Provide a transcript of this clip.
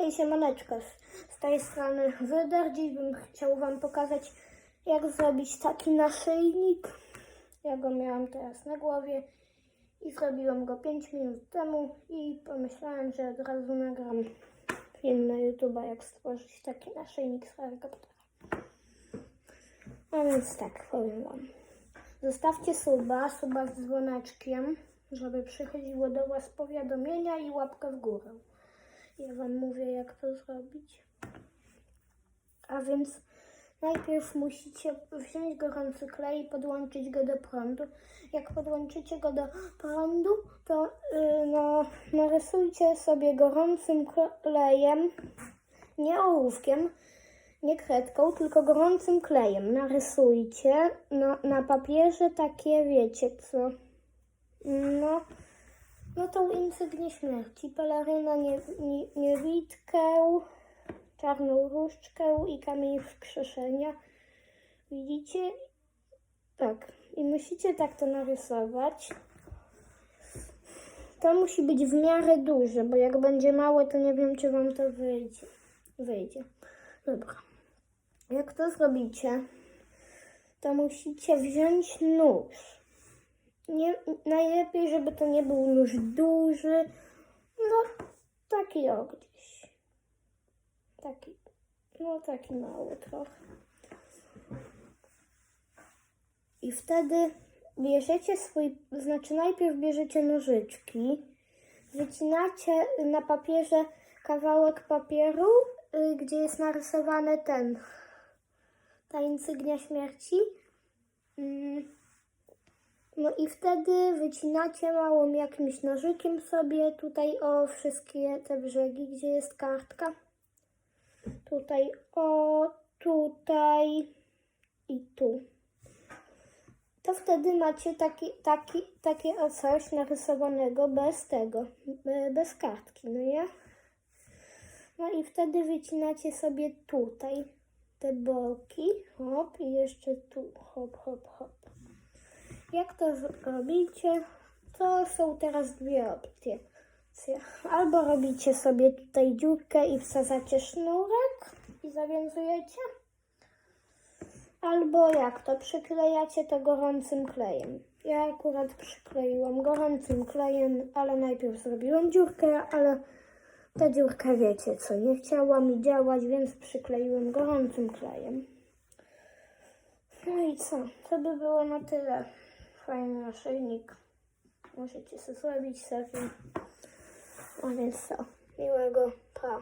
Hej siemaneczko, z- tej strony Wyder. Dziś bym chciał Wam pokazać, jak zrobić taki naszyjnik. Ja go miałam teraz na głowie i zrobiłam go 5 minut temu i pomyślałam, że od razu nagram film na YouTube, jak stworzyć taki naszyjnik z helikoptera. A więc tak, powiem Wam. Zostawcie suba, suba z dzwoneczkiem, żeby przychodziło do Was powiadomienia i łapkę w górę. Ja Wam mówię, jak to zrobić. A więc najpierw musicie wziąć gorący klej i podłączyć go do prądu. Jak podłączycie go do prądu, to yy, no, narysujcie sobie gorącym klejem, nie ołówkiem, nie kredką, tylko gorącym klejem. Narysujcie no, na papierze takie, wiecie co, no, no tą insygnię śmierci, pelerynę, nie, nie, czarną różdżkę i kamień wskrzeszenia. Widzicie? Tak. I musicie tak to narysować. To musi być w miarę duże, bo jak będzie małe, to nie wiem, czy wam to wyjdzie. Wyjdzie. Dobra. Jak to zrobicie, to musicie wziąć nóż nie, najlepiej, żeby to nie był nóż duży, no taki o gdzieś. Taki, no taki mały trochę. I wtedy bierzecie swój, znaczy najpierw bierzecie nożyczki, wycinacie na papierze kawałek papieru, y, gdzie jest narysowany ten, ta insygnia śmierci. Mm. I wtedy wycinacie małym jakimś nożykiem sobie tutaj o wszystkie te brzegi, gdzie jest kartka. Tutaj o, tutaj i tu. To wtedy macie taki, taki, takie coś narysowanego bez tego, be- bez kartki, no nie? No i wtedy wycinacie sobie tutaj te boki, hop, i jeszcze tu, hop, hop, hop. To robicie, to są teraz dwie opcje. Albo robicie sobie tutaj dziurkę i wsadzacie sznurek i zawiązujecie. Albo jak to przyklejacie to gorącym klejem. Ja akurat przykleiłam gorącym klejem, ale najpierw zrobiłam dziurkę, ale ta dziurka wiecie co, nie chciała mi działać, więc przykleiłem gorącym klejem. No i co? To by było na tyle. Fajny naszyjnik. Możecie sobie zrobić sobie. A więc co? Miłego. Pa.